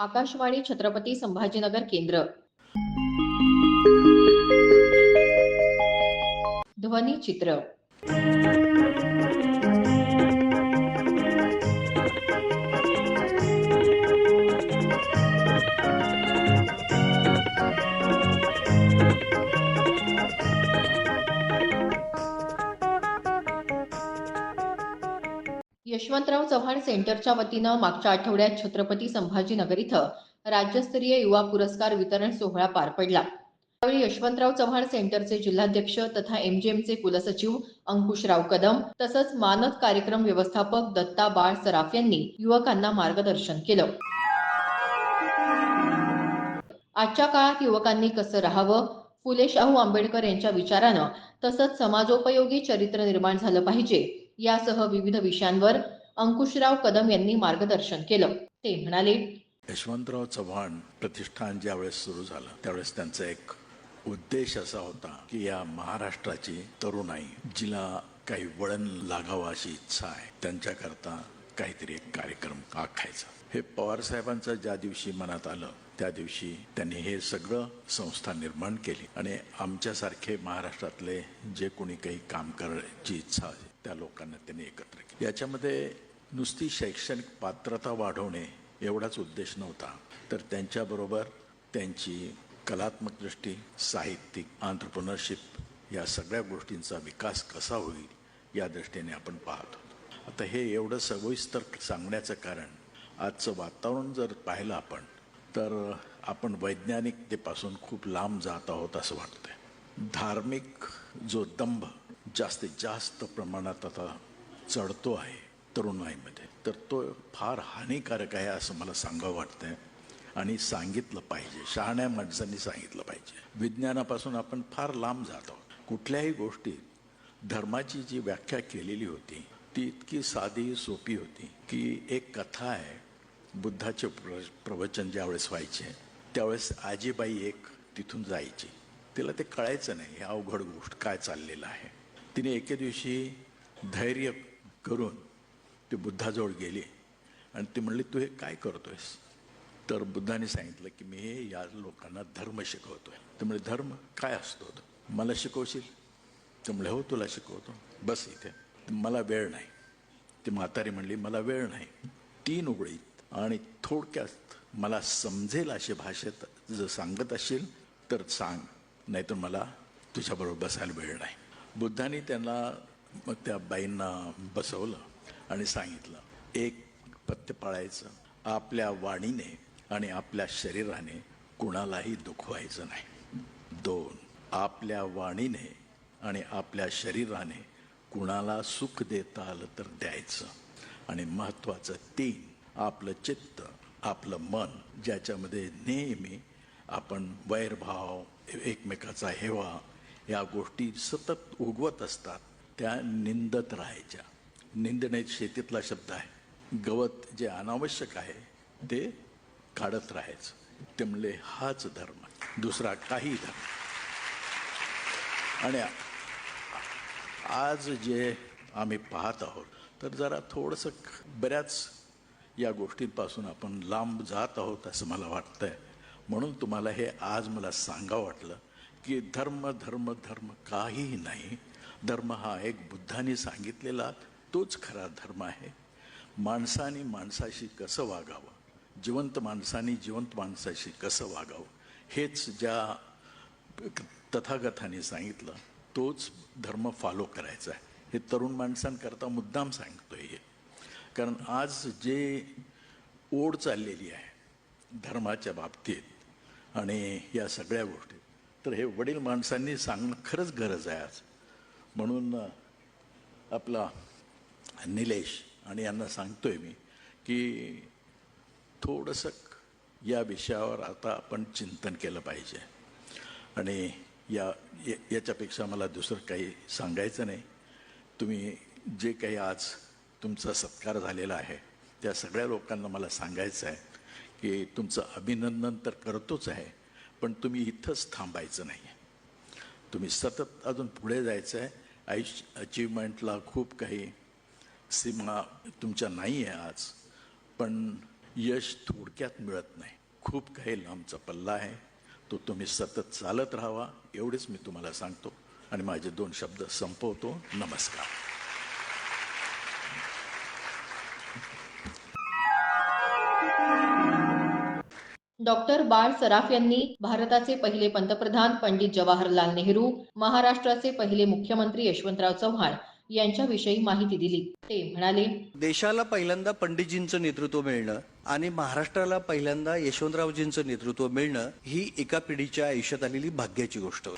आकाशवाणी छत्रपती संभाजीनगर केंद्र. ध्वनी चित्र. यशवंतराव चव्हाण सेंटरच्या वतीनं मागच्या आठवड्यात छत्रपती संभाजीनगर इथं राज्यस्तरीय युवा पुरस्कार वितरण सोहळा पार पडला. यावेळी यशवंतराव चव्हाण सेंटरचे जिल्हाध्यक्ष तथा एमजीएमचे कुलसचिव अंकुशराव कदम तसंच मानद कार्यक्रम व्यवस्थापक दत्ता बाळ सराफ यांनी युवकांना मार्गदर्शन केलं. आजच्या काळात युवकांनी कसं राहावं? फुले शाहू आंबेडकर यांच्या विचारानं तसंच समाजोपयोगी चरित्र निर्माण झालं पाहिजे. यासह विविध विषयांवर अंकुशराव कदम यांनी मार्गदर्शन केलं. ते म्हणाले यशवंतराव चव्हाण प्रतिष्ठान ज्यावेळेस सुरू झालं त्यावेळेस त्यांचा एक उद्देश असा होता की या महाराष्ट्राची तरुणाई जिला काही वळण लागावं अशी इच्छा आहे त्यांच्याकरता काहीतरी एक कार्यक्रम आखायचा. हे पवार साहेबांचं ज्या दिवशी मनात आलं त्या दिवशी त्यांनी हे सगळं संस्था निर्माण केली आणि आमच्यासारखे महाराष्ट्रातले जे कोणी काही काम करायची इच्छा आहे त्या लोकांना त्यांनी एकत्र केलं. याच्यामध्ये नुसती शैक्षणिक पात्रता वाढवणे एवढाच उद्देश नव्हता. तर त्यांच्याबरोबर त्यांची कलात्मक दृष्टी साहित्यिक आंतरप्रनरशिप या सगळ्या गोष्टींचा विकास कसा होईल या दृष्टीने आपण पाहत होतो. आता हे एवढं सविस्तर सांगण्याचं कारण आजचं वातावरण जर पाहिलं आपण तर आपण वैज्ञानिकतेपासून खूप लांब जात आहोत असं वाटतंय. धार्मिक जो दंभ जास्तीत जास्त प्रमाणात आता चढतो आहे तरुणाईमध्ये तर तो फार हानिकारक आहे असं मला सांगावं वाटतंय. आणि सांगितलं पाहिजे. शहाण्या माणसांनी सांगितलं पाहिजे. विज्ञानापासून आपण फार लांब जात आहोत. कुठल्याही गोष्टीत धर्माची जी व्याख्या केलेली होती ती इतकी साधी सोपी होती की एक कथा आहे. बुद्धाचे प्र प्रवचन ज्यावेळेस व्हायचे त्यावेळेस आजीबाई एक तिथून जायची. तिला ते कळायचं नाही हे अवघड गोष्ट काय चाललेलं आहे. तिने एके दिवशी धैर्य करून ती बुद्धाजवळ गेली. आणि ती म्हणली तू हे काय करतोयस? तर बुद्धाने सांगितलं की मी हे या लोकांना धर्म शिकवतोय. तर म्हणजे धर्म काय असतो मला शिकवशील? तर म्हणले हो तुला शिकवतो. बस इथे. मला वेळ नाही. ती म्हातारी म्हणली मला वेळ नाही. तीन उघडीत आणि थोडक्यात मला समजेल अशी भाषेत जर सांगत असेल तर सांग. नाहीतर मला तुझ्याबरोबर बसायला वेळ नाही. बुद्धाने त्यांना मग त्या बाईंना बसवलं आणि सांगितलं एक पथ्य पाळायचं आपल्या वाणीने आणि आपल्या शरीराने कुणालाही दुखवायचं नाही. दोन आपल्या वाणीने आणि आपल्या शरीराने कुणाला सुख देता आलं तर द्यायचं. आणि महत्त्वाचं तीन आपलं चित्त आपलं मन ज्याच्यामध्ये नेहमी आपण वैरभाव एकमेकाचा हेवा या गोष्टी सतत उगवत असतात त्या निंदत राहायच्या. निंदणे शेतीतला शब्द आहे. गवत जे अनावश्यक आहे ते काढत राहायचं. ते म्हणले हाच धर्म. दुसरा काही धर्म. आणि आज जे आम्ही पाहत आहोत तर जरा थोडंसं बऱ्याच या गोष्टींपासून आपण लांब जात आहोत असं मला वाटतंय. म्हणून तुम्हाला हे आज मला सांगावं वाटलं. की धर्म धर्म धर्म काहीही नाही. धर्म हा एक बुद्धाने सांगितलेला तोच खरा धर्म आहे. माणसाने माणसाशी कसं वागावं? जिवंत माणसाने जिवंत माणसाशी कसं वागावं? हेच ज्या तथागताने सांगितलं तोच धर्म फॉलो करायचा आहे. हे तरुण माणसांकरता मुद्दाम सांगतोय हे. कारण आज जे ओढ चाललेली आहे धर्माच्या बाबतीत आणि या सगळ्या गोष्टी तर हे वडील माणसांनी सांगणं खरंच गरज आहे आज. म्हणून आपला निलेश आणि यांना सांगतोय मी की थोडंसं या विषयावर आता आपण चिंतन केलं पाहिजे. आणि या याच्यापेक्षा मला दुसरं काही सांगायचं नाही. तुम्ही जे काही आज तुमचा सत्कार झालेला आहे त्या सगळ्या लोकांना मला सांगायचं आहे की तुमचं अभिनंदन तर करतोच आहे पण तुम्ही इथंच थांबायचं नाही तुम्ही सतत अजून पुढे जायचं आहे आयुष्य अचिव्हमेंटला खूप काही सीमा तुमच्या नाही आहे आज. पण यश थोडक्यात मिळत नाही. खूप काही लांबचा पल्ला आहे. तो तुम्ही सतत चालत राहावा एवढेच मी तुम्हाला सांगतो. आणि माझे दोन शब्द संपवतो. नमस्कार. डॉक्टर बाळ सराफ यांनी भारताचे पहिले पंतप्रधान पंडित जवाहरलाल नेहरू महाराष्ट्राचे पहिले मुख्यमंत्री यशवंतराव चव्हाण यांच्याविषयी माहिती दिली. ते म्हणाले देशाला पहिल्यांदा पंडितजींचं नेतृत्व मिळणं आणि महाराष्ट्राला पहिल्यांदा यशवंतरावजींचं नेतृत्व मिळणं ही एका पिढीच्या आयुष्यात आलेली भाग्याची गोष्ट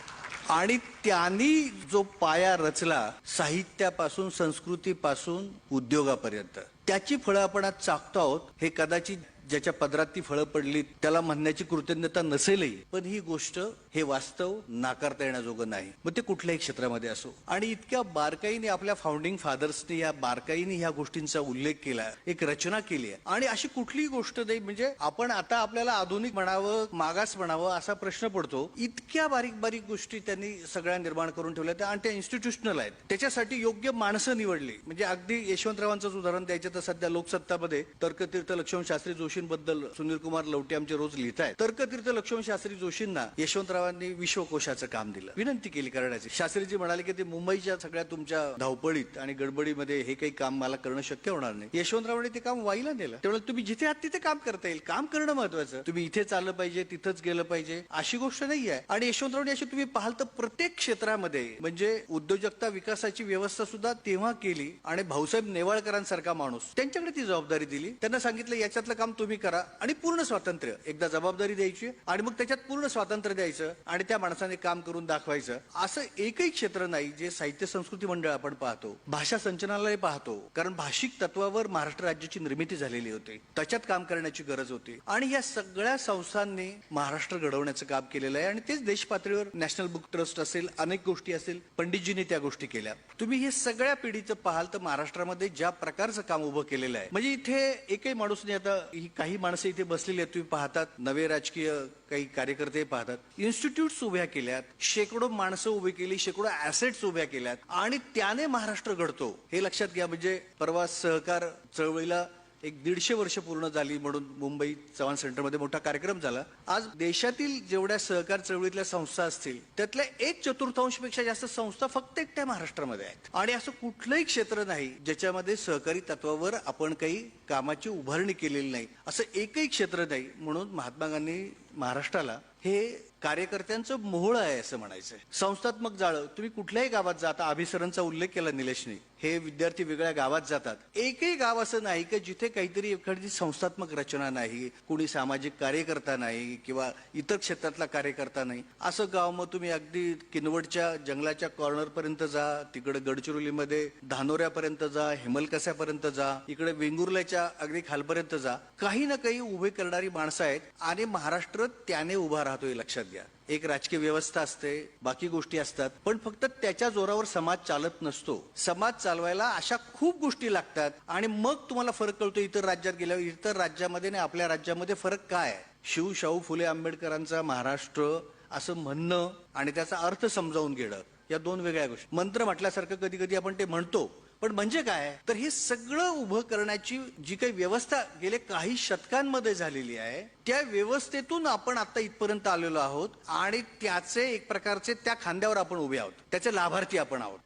आणि त्यांनी जो पाया रचला साहित्यापासून संस्कृतीपासून उद्योगापर्यंत त्याची फळं आपण आज चाकतो आहोत हे कदाचित ज्याच्या पदरात ती फळं पडली त्याला म्हणण्याची कृतज्ञता नसेलही. पण ही गोष्ट हे वास्तव नाकारता येण्याजोगं नाही. मग ते कुठल्याही क्षेत्रामध्ये असो. आणि इतक्या बारकाईने आपल्या फाउंडिंग फादर्सने या बारकाईने ह्या गोष्टींचा उल्लेख केला एक रचना केली आहे. आणि अशी कुठलीही गोष्ट नाही म्हणजे आपण आता आपल्याला आधुनिक म्हणावं मागास म्हणावं असा प्रश्न पडतो. इतक्या बारीक बारीक गोष्टी त्यांनी सगळ्या निर्माण करून ठेवल्या त्या आणि त्या इन्स्टिट्यूशनल आहेत. त्याच्यासाठी योग्य माणसं निवडली. म्हणजे अगदी यशवंतरावांचंच उदाहरण द्यायचं तर सध्या लोकसत्तामध्ये तर्कतीर्थ लक्ष्मण शास्त्री जोशींबद्दल सुनील कुमार लवटे आमचे रोज लिहित आहेत तर्कतीर्थ लक्ष्मण शास्त्री जोशींना यशवंतराव यशवंतरावांनी विश्वकोशाचं काम दिलं. विनंती केली करण्याची. शास्त्रीजी म्हणाले की ते मुंबईच्या सगळ्या तुमच्या धावपळीत आणि गडबडीमध्ये हे काही काम मला करणं शक्य होणार नाही. यशवंतरावांनी ते काम वाईला नेलं. त्यामुळे तुम्ही जिथे आहात तिथे काम करता येईल. काम करणं महत्वाचं. तुम्ही इथे चाललं पाहिजे तिथंच गेलं पाहिजे. अशी गोष्ट नाही आहे. आणि यशवंतरावांनी अशी तुम्ही पाहाल तर प्रत्येक क्षेत्रामध्ये म्हणजे उद्योजकता विकासाची व्यवस्था सुद्धा तेव्हा केली आणि भाऊसाहेब नेवाळकरांसारखा माणूस त्यांच्याकडे ती जबाबदारी दिली. त्यांना सांगितलं याच्यातलं काम तुम्ही करा आणि पूर्ण स्वातंत्र्य. एकदा जबाबदारी द्यायची आणि मग त्याच्यात पूर्ण स्वातंत्र्य द्यायचं. आणि त्या माणसाने काम करून दाखवायचं. असं एकही क्षेत्र नाही जे साहित्य संस्कृती मंडळ आपण पाहतो भाषा संचनालय पाहतो. कारण भाषिक तत्वावर महाराष्ट्र राज्याची निर्मिती झालेली होती. त्याच्यात काम करण्याची गरज होती. आणि या सगळ्या संस्थांनी महाराष्ट्र घडवण्याचं काम केलेलं आहे. आणि तेच देश पातळीवर नॅशनल बुक ट्रस्ट असेल अनेक गोष्टी असेल पंडितजींनी त्या गोष्टी केल्या. तुम्ही हे सगळ्या पिढीचं पाहाल तर महाराष्ट्रामध्ये ज्या प्रकारचं काम उभं केलेलं आहे. म्हणजे इथे एकही माणूस नाही. आता ही काही माणसं इथे बसलेली आहेत. तुम्ही पाहतात नवे राजकीय काही कार्यकर्ते पाहतात इन्स्टिट्यूट्स उभ्या केल्यात शेकडो माणसं उभी केली शेकडो ऍसेट्स उभ्या केल्यात आणि त्याने महाराष्ट्र घडतो. हे लक्षात घ्या म्हणजे परवा सहकार चळवळीला एक दीडशे वर्ष पूर्ण झाली म्हणून मुंबई चव्हाण सेंटरमध्ये मोठा कार्यक्रम झाला. आज देशातील जेवढ्या सहकार चळवळीतल्या संस्था असतील त्यातल्या एक चतुर्थांशपेक्षा जास्त संस्था फक्त एकट्या महाराष्ट्रामध्ये आहेत. आणि असं कुठलंही क्षेत्र नाही ज्याच्यामध्ये सहकारी तत्वावर आपण काही कामाची उभारणी केलेली नाही. असं एकही क्षेत्र नाही म्हणून महात्मा गांधी महाराष्ट्राला हे कार्यकर्त्यांचं मोहळ आहे असं म्हणायचंय. संस्थात्मक जाळं तुम्ही कुठल्याही गावात जा आता अभिसरणचा उल्लेख केला निलेशने. हे विद्यार्थी वेगळ्या गावात जातात. एकही गाव असं नाही की जिथे काहीतरी एखादी संस्थात्मक रचना नाही कोणी सामाजिक कार्यकर्ता नाही किंवा इतर क्षेत्रातला कार्यकर्ता नाही. असं गाव मग तुम्ही अगदी किनवटच्या जंगलाच्या कॉर्नर पर्यंत जा तिकडे गडचिरोलीमध्ये धानोऱ्यापर्यंत जा हेमलकस्यापर्यंत जा इकडे वेंगुर्ल्याच्या अगदी खालपर्यंत जा. काही ना काही उभे करणारी माणसं आहेत आणि महाराष्ट्र त्याने उभा राहतो हे लक्षात घ्या. एक राजकीय व्यवस्था असते बाकी गोष्टी असतात पण फक्त त्याच्या जोरावर समाज चालत नसतो. समाज चालवायला अशा खूप गोष्टी लागतात आणि मग तुम्हाला फरक कळतो इतर राज्यात गेल्यावर इतर राज्यामध्ये आणि आपल्या राज्यामध्ये फरक काय? शिव शाहू फुले आंबेडकरांचा महाराष्ट्र असं म्हणणं आणि त्याचा अर्थ समजावून घेणं या दोन वेगळ्या गोष्टी. मंत्र म्हटल्यासारखं कधी कधी आपण ते म्हणतो पण म्हणजे काय? तर हे सगळं उभं करण्याची जी काही व्यवस्था गेल्या काही शतकांमध्ये झालेली आहे त्या व्यवस्थेतून आपण आता इथपर्यंत आलेलो आहोत आणि त्याचे एक प्रकारचे त्या खांद्यावर आपण उभे आहोत. त्याचे लाभार्थी आपण आहोत.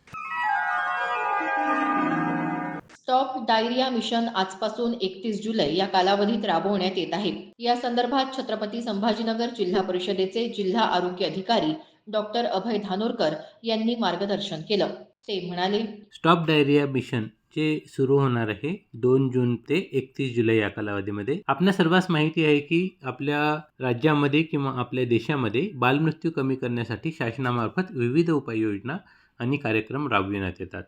स्टॉप डायरिया मिशन आजपासून एकतीस जुलै या कालावधीत राबवण्यात येत आहे. या संदर्भात छत्रपती संभाजीनगर जिल्हा परिषदेचे जिल्हा आरोग्य अधिकारी डॉक्टर अभय धानोरकर यांनी मार्गदर्शन केलं. ते म्हणाले स्टॉप डायरिया मिशन जे सुरू होणार आहे दोन जून ते एकतीस जुलै या कालावधीमध्ये. आपल्या सर्वांस माहिती आहे की आपल्या राज्यामध्ये किंवा आपल्या देशामध्ये बालमृत्यू कमी करण्यासाठी शासनामार्फत विविध उपाययोजना आणि कार्यक्रम राबविण्यात येतात.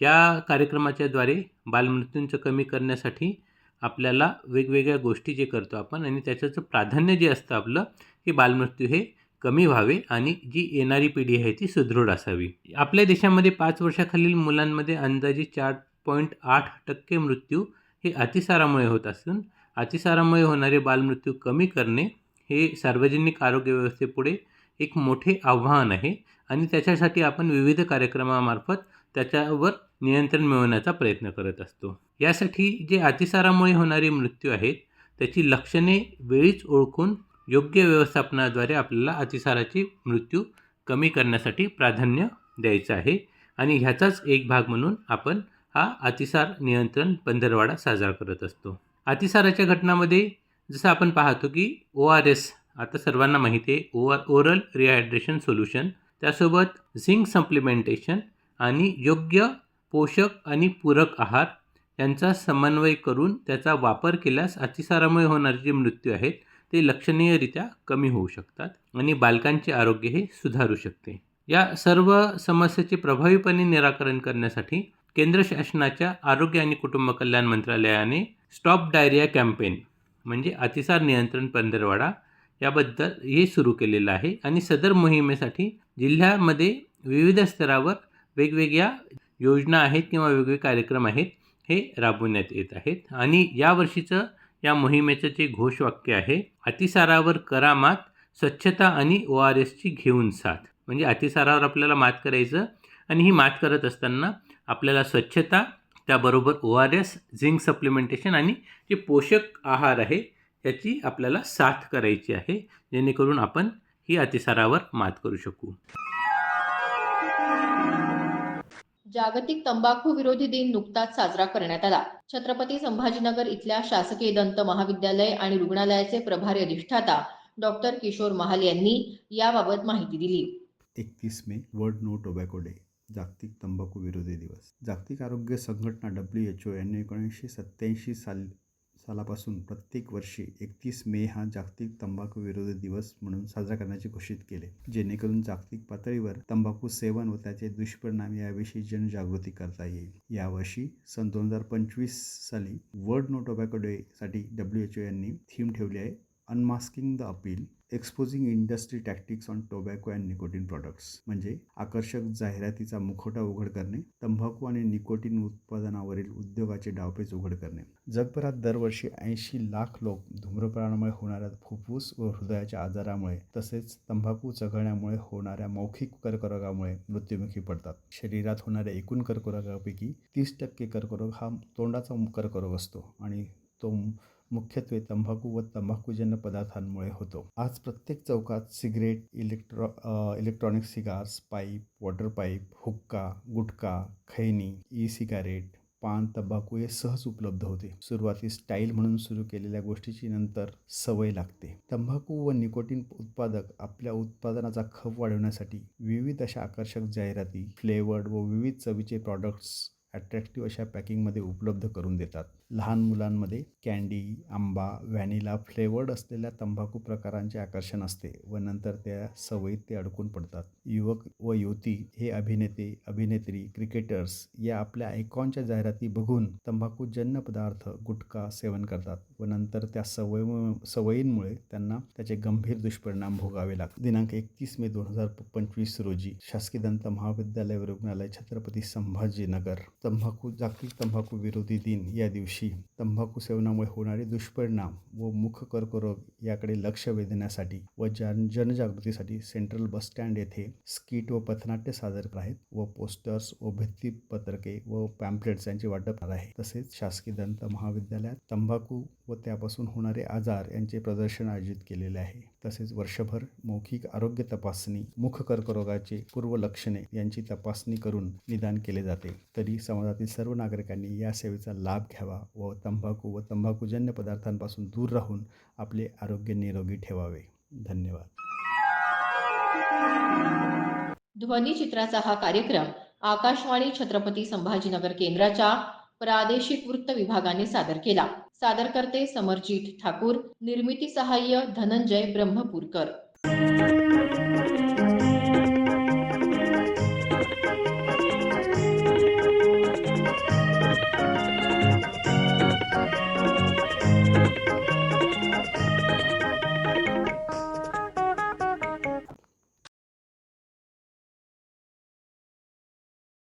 या कार्यक्रमाच्याद्वारे बालमृत्यूंचं कमी करण्यासाठी आपल्याला वेगवेगळ्या गोष्टी जे करतो आपण आणि त्याच्याचं प्राधान्य जे असतं आपलं की बालमृत्यू हे कमी व्हावे आणि जी येणारी पिढी आहे ती सुदृढ असावी. आपल्या देशामध्ये पाच वर्षाखालील मुलांमध्ये अंदाजे चार पॉईंट आठ टक्के मृत्यू हे अतिसारामुळे होत असून अतिसारामुळे होणारे बालमृत्यू कमी करणे हे सार्वजनिक आरोग्य व्यवस्थेपुढे एक मोठे आव्हान आहे आणि त्याच्यासाठी आपण विविध कार्यक्रमामार्फत त्याच्यावर नियंत्रण मिळवण्याचा प्रयत्न करत असतो. यासाठी जे अतिसारामुळे होणारे मृत्यू आहेत त्याची लक्षणे वेळीच ओळखून योग्य व्यवस्थापनाद्वारे आपल्याला अतिसाराची मृत्यू कमी करण्यासाठी प्राधान्य द्यायचं आहे. आणि ह्याचाच एक भाग म्हणून आपण हा अतिसार नियंत्रण पंधरवाडा साजरा करत असतो. अतिसाराच्या घटनामध्ये जसं आपण पाहतो की ओ आर एस आता सर्वांना माहिती आहे O R oral rehydration solution त्यासोबत झिंक सप्लिमेंटेशन आणि योग्य पोषक आणि पूरक आहार यांचा समन्वय करून त्याचा वापर केल्यास अतिसारामुळे होणारे जे मृत्यू आहेत ते लक्षणीयरित्या कमी होऊ शकतात आणि बालकांचे आरोग्य हे सुधारू शकते. या सर्व समस्येचे प्रभावीपणे निराकरण करण्यासाठी केंद्र शासनाच्या आरोग्य आणि कुटुंब कल्याण मंत्रालयाने स्टॉप डायरिया कॅम्पेन म्हणजे अतिसार नियंत्रण पंधरवाडा याबद्दल हे सुरू केलेलं आहे आणि सदर मोहिमेसाठी जिल्ह्यामध्ये विविध स्तरावर वेगवेगळ्या योजना आहेत किंवा वेगवेगळे कार्यक्रम आहेत हे राबवण्यात येत आहेत. आणि यावर्षीचं या मोहिमेचं जे घोषवाक्य आहे अतिसारावर करा मात स्वच्छता आणि ओ आर एसची घेऊन साथ. म्हणजे अतिसारावर आपल्याला मात करायचं आणि ही मात करत असताना आपल्याला स्वच्छता त्याबरोबर O R S zinc supplementation आणि जे पोषक आहार आहे याची आपल्याला साथ करायची आहे जेणेकरून आपण ही अतिसारावर मात करू शकू. जागतिक तंबाखू विरोधी दिन नुकताच साजरा करण्यात आला. छत्रपती संभाजीनगर इथल्या शासकीय दंत महाविद्यालय आणि रुग्णालयाचे प्रभारी अधिष्ठाता डॉक्टर किशोर महाल यांनी याबाबत माहिती दिली. एकतीस May world no tobacco day जागतिक तंबाखू विरोधी दिवस. जागतिक आरोग्य संघटना डब्ल्यू एच ओ यांनी एकोणीसशे सत्त्याऐंशी साली सालापासून प्रत्येक वर्षी एकतीस मे हा जागतिक तंबाखू विरोधी दिवस म्हणून साजरा करण्याचे घोषित केले जेणेकरून जागतिक पातळीवर तंबाखू सेवन व त्याचे दुष्परिणाम याविषयी जनजागृती करता येईल. यावर्षी सन दोन हजार पंचवीस साली वर्ल्ड नो टोबॅको डेसाठी डब्ल्यू एच ओ यांनी थीम ठेवली आहे unmasking the appeal exposing industry tactics on tobacco and nicotine products म्हणजे आकर्षक जाहिरातीचा मुखवटा उघड करणे तंबाखू आणि निकोटीन उत्पादनावरील उद्योगाचे डावपेच उघड करणे. जगभरात दरवर्षी ऐंशी लाख लोक धूम्रपानामुळे होणाऱ्या फुफ्फुस व हृदयाच्या आजारामुळे तसेच तंबाखू चघळण्यामुळे होणाऱ्या मौखिक कर्करोगामुळे मृत्युमुखी पडतात. शरीरात होणाऱ्या एकूण कर्करोगापैकी तीस टक्के कर्करोग हा तोंडाचा कर्करोग असतो आणि तो मुख्यत्वे तंबाखू व तंबाखूजन्य पदार्थांमुळे होतो. आज प्रत्येक चौकात cigarette electro electronic cigars pipe water pipe हुक्का गुटखा खैनी ई सिगारेट पान तंबाखू हे सहज उपलब्ध होते. सुरुवाती स्टाईल म्हणून सुरू केलेल्या गोष्टीची नंतर सवय लागते. तंबाखू व निकोटीन उत्पादक आपल्या उत्पादनाचा खप वाढवण्यासाठी विविध अशा आकर्षक जाहिराती फ्लेवर्ड व विविध चवीचे प्रॉडक्ट्स अट्रॅक्टिव्ह अशा पॅकिंगमध्ये उपलब्ध करून देतात. लहान मुलांमध्ये कॅन्डी आंबा व्हॅनिला फ्लेवर्ड असलेल्या तंबाखू प्रकारांचे आकर्षण असते व नंतर त्या सवयीत ते अडकून पडतात. युवक व युवती हे अभिनेते अभिनेत्री क्रिकेटर्स या आपल्या आयकॉनच्या जाहिराती बघून तंबाखूजन्य पदार्थ गुटखा सेवन करतात व नंतर त्या सवय सवयींमुळे त्यांना त्याचे गंभीर दुष्परिणाम भोगावे लागतात. दिनांक एकतीस मे दोन हजार पंचवीस रोजी शासकीय दंत महाविद्यालय व रुग्णालय छत्रपती संभाजीनगर तंबाखू जागतिक तंबाखू विरोधी दिन या दिवशी तंबाखू सेवनामुळे होणारे दुष्परिणाम व मुख कर्करोग याकडे लक्ष वेधण्यासाठी व जन जनजागृतीसाठी सेंट्रल बस स्टँड येथे स्किट व पथनाट्य सादर आहेत व पोस्टर्स व भित्तीपत्रके व पॅम्पलेट्स यांचे वाटप आहे तसेच शासकीय दंत महाविद्यालयात तंबाखू व त्यापासून होणारे आजार यांचे प्रदर्शन आयोजित केलेले आहे. तसेच वर्षभर मौखिक आरोग्य तपासणी मुख कर्करोगाचे पूर्व लक्षणे यांची तपासणी करून निदान केले जाते. तरी समाजातील सर्व नागरिकांनी या सेवेचा लाभ घ्यावा व तंबाखू व तंबाखूजन्य पदार्थांपासून दूर राहून आपले आरोग्य निरोगी ठेवावे. धन्यवाद. ध्वनीचित्राचा हा कार्यक्रम आकाशवाणी छत्रपती संभाजीनगर केंद्राच्या प्रादेशिक वृत्त विभागाने सादर केला. सादरकर्ते समरजीत ठाकूर निर्मिती सहाय्य धनंजय ब्रह्मपूरकर.